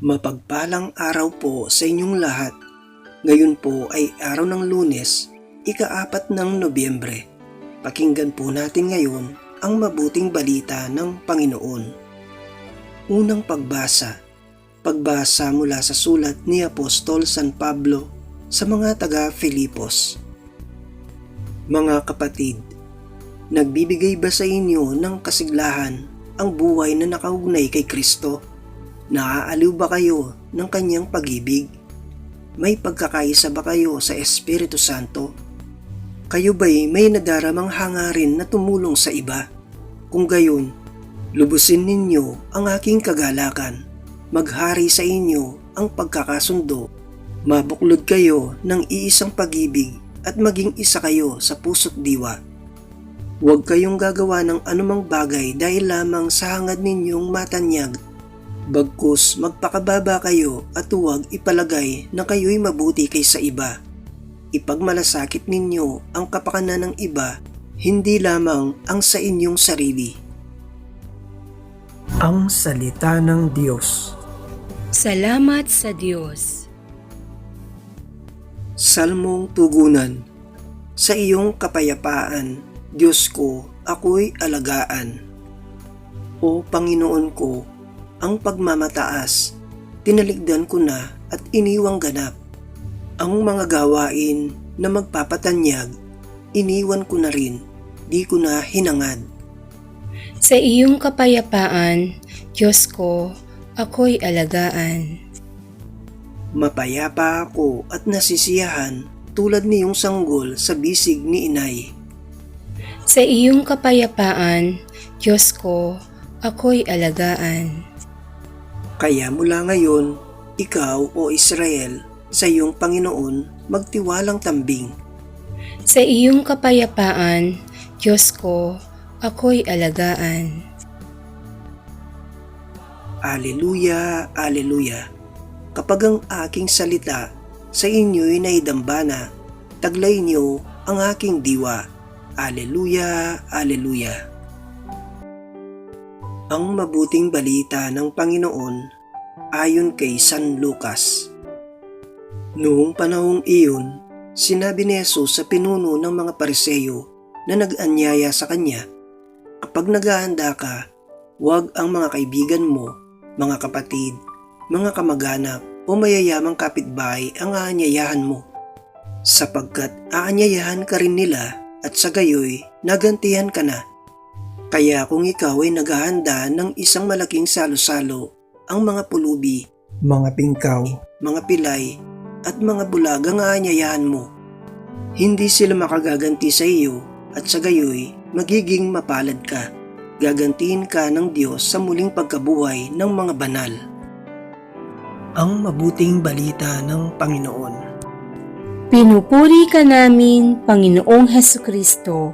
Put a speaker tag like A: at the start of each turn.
A: Mapagpalang araw po sa inyong lahat. Ngayon po ay araw ng lunes, ikaapat ng Nobyembre. Pakinggan po natin ngayon ang mabuting balita ng Panginoon. Unang pagbasa. Pagbasa mula sa sulat ni Apostol San Pablo sa mga taga Filipos. Mga kapatid, nagbibigay ba sa inyo ng kasiglahan ang buhay na nakaugnay kay Kristo? Naaaliw ba kayo ng kanyang pag-ibig? May pagkakaisa ba kayo sa Espiritu Santo? Kayo ba'y may nadaramang hangarin na tumulong sa iba? Kung gayon, lubusin ninyo ang aking kagalakan. Maghari sa inyo ang pagkakasundo. Mabuklod kayo ng iisang pag-ibig at maging isa kayo sa puso't diwa. Huwag kayong gagawa ng anumang bagay dahil lamang sa hangad ninyong matanyag Bagkus magpakababa kayo at huwag ipalagay na kayo'y mabuti kaysa iba. Ipagmalasakit ninyo ang kapakanan ng iba, hindi lamang ang sa inyong sarili. Ang Salita ng Diyos
B: Salamat sa Diyos.
A: Salmong Tugunan Sa iyong kapayapaan, Diyos ko, ako'y alagaan. O Panginoon ko, ang pagmamataas, tinaligdan ko na at iniwang ganap. Ang mga gawain na magpapatanyag, iniwan ko na rin, di ko na hinangad.
B: Sa iyong kapayapaan, Diyos ko, ako'y alagaan.
A: Mapayapa ako at nasisiyahan tulad niyong sanggol sa bisig ni inay.
B: Sa iyong kapayapaan, Diyos ko, ako'y alagaan.
A: Kaya mula ngayon, ikaw o Israel, sa iyong Panginoon, magtiwalang tambing.
B: Sa iyong kapayapaan, Diyos ko, ako'y alagaan.
A: Aleluya, Aleluya. Kapag ang aking salita sa inyo'y naidambana, taglay niyo ang aking diwa. Aleluya, Aleluya. Ang mabuting balita ng Panginoon ayon kay San Lucas. Noong panahong iyon, sinabi ni Jesus sa pinuno ng mga pariseyo na nag-anyaya sa kanya, Kapag naghahanda ka, huwag ang mga kaibigan mo, mga kapatid, mga kamag-anak o mayayamang kapitbahay ang aanyayahan mo. Sapagkat aanyayahan ka rin nila at sa gayoy nagantihan ka na. Kaya kung ikaw ay naghahanda ng isang malaking salo-salo, ang mga pulubi, mga pingkaw, mga pilay, at mga bulag ang aanyayahan mo. Hindi sila makagaganti sa iyo at sa gayoy magiging mapalad ka. Gagantiin ka ng Diyos sa muling pagkabuhay ng mga banal. Ang mabuting balita ng Panginoon.
B: Pinupuri ka namin, Panginoong Heso Kristo.